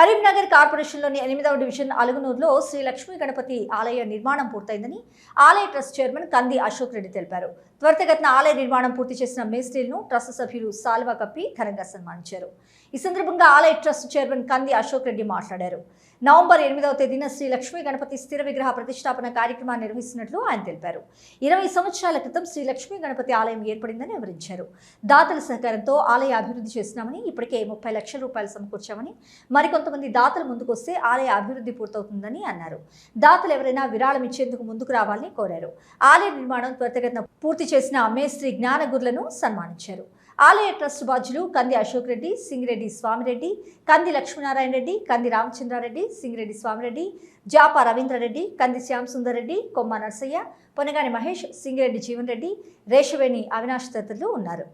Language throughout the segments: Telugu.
కరీంనగర్ కార్పొరేషన్లోని ఎనిమిదవ డివిజన్ అలుగునూరులో శ్రీ లక్ష్మీ గణపతి ఆలయ నిర్మాణం పూర్తయిందని ఆలయ ట్రస్ట్ చైర్మన్ కంది అశోక్ రెడ్డి తెలిపారు. త్వరితగతిన ఆలయ నిర్మాణం పూర్తి చేసిన మేస్త్రీలను ట్రస్ట్ సభ్యులు సాల్వా కప్పి ఘనంగా సన్మానించారు. ఈ సందర్భంగా ఆలయ ట్రస్ట్ చైర్మన్ కంది అశోక్ రెడ్డి మాట్లాడారు. నవంబర్ ఎనిమిదవ తేదీన శ్రీ లక్ష్మీ గణపతి స్థిర విగ్రహ ప్రతిష్టాపన కార్యక్రమాన్ని నిర్వహిస్తున్నట్లు ఆయన తెలిపారు. ఇరవై సంవత్సరాల క్రితం శ్రీ లక్ష్మీ గణపతి ఆలయం ఏర్పడిందని వివరించారు. దాతల సహకారంతో ఆలయ అభివృద్ధి చేస్తున్నామని ఇప్పటికే ముప్పై లక్షల రూపాయలు సమకూర్చామని మరికొంతమంది దాతలు ముందుకొస్తే ఆలయ అభివృద్ధి పూర్తవుతుందని అన్నారు. దాతలు ఎవరైనా విరాళం ఇచ్చేందుకు ముందుకు రావాలని కోరారు. ఆలయ నిర్మాణం త్వరితగతిన పూర్తి చేసిన మేస్త్రి జ్ఞానగురులను సన్మానించారు. ఆలయ ట్రస్ట్ బాధ్యులు కంది అశోక్ రెడ్డి సింగిరెడ్డి స్వామిరెడ్డి కంది లక్ష్మీనారాయణ రెడ్డి కంది రామచంద్రారెడ్డి సింగిరెడ్డి స్వామిరెడ్డి జాప రవీంద్రారెడ్డి కంది శ్యామ్ సుందర్ రెడ్డి కొమ్మ నర్సయ్య పొనగాని మహేష్ సింగిరెడ్డి జీవన్ రెడ్డి రేషవేణి అవినాష్ తదితరులు ఉన్నారు.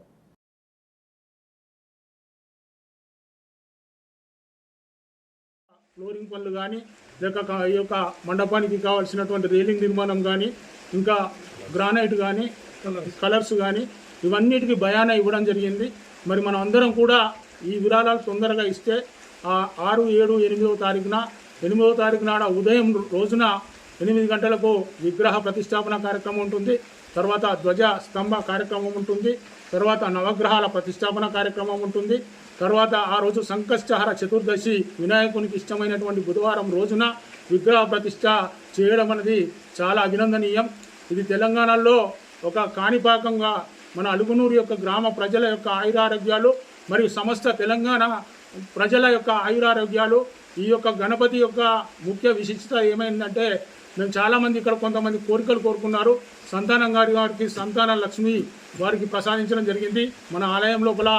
ఫ్లోరింగ్ పనులు కానీ లేక ఈ యొక్క మండపానికి కావాల్సినటువంటి రేలింగ్ నిర్మాణం కానీ ఇంకా గ్రానైట్ కానీ కలర్స్ కానీ ఇవన్నిటికీ భయాన ఇవ్వడం జరిగింది. మరి మనం అందరం కూడా ఈ విరాళాలు తొందరగా ఇస్తే ఆ ఆరు ఏడు ఎనిమిదవ తారీఖున ఎనిమిదవ తారీఖు నాడ ఉదయం రోజున ఎనిమిది గంటలకు విగ్రహ ప్రతిష్టాపన కార్యక్రమం ఉంటుంది. తర్వాత ధ్వజ స్తంభ కార్యక్రమం ఉంటుంది. తర్వాత నవగ్రహాల ప్రతిష్టాపన కార్యక్రమం ఉంటుంది. తర్వాత ఆ రోజు సంకష్టహర చతుర్దశి వినాయకునికి ఇష్టమైనటువంటి బుధవారం రోజున విగ్రహ ప్రతిష్ట చేయడం అనేది చాలా అభినందనీయం. ఇది తెలంగాణలో ఒక కాణిపాకంగా మన అలుగునూరు యొక్క గ్రామ ప్రజల యొక్క ఆయురారోగ్యాలు మరియు సమస్త తెలంగాణ ప్రజల యొక్క ఆయురారోగ్యాలు ఈ యొక్క గణపతి యొక్క ముఖ్య విశిష్టత ఏమైందంటే మేము చాలామంది ఇక్కడ కొంతమంది కోరికలు కోరుకున్నారు. సంతానం గారి వారికి సంతాన లక్ష్మి వారికి ప్రసాదించడం జరిగింది. మన ఆలయం లోపల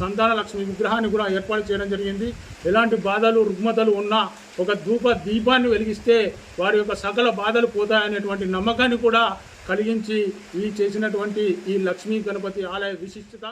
సంతాన లక్ష్మి విగ్రహాన్ని కూడా ఏర్పాటు చేయడం జరిగింది. ఎలాంటి బాధలు రుగ్మతలు ఉన్నా ఒక ధూప దీపాన్ని వెలిగిస్తే వారి యొక్క సకల బాధలు పోతాయనేటువంటి నమ్మకాన్ని కూడా కలిగించి ఈ చేసినటువంటి ఈ లక్ష్మీ గణపతి ఆలయ విశిష్టత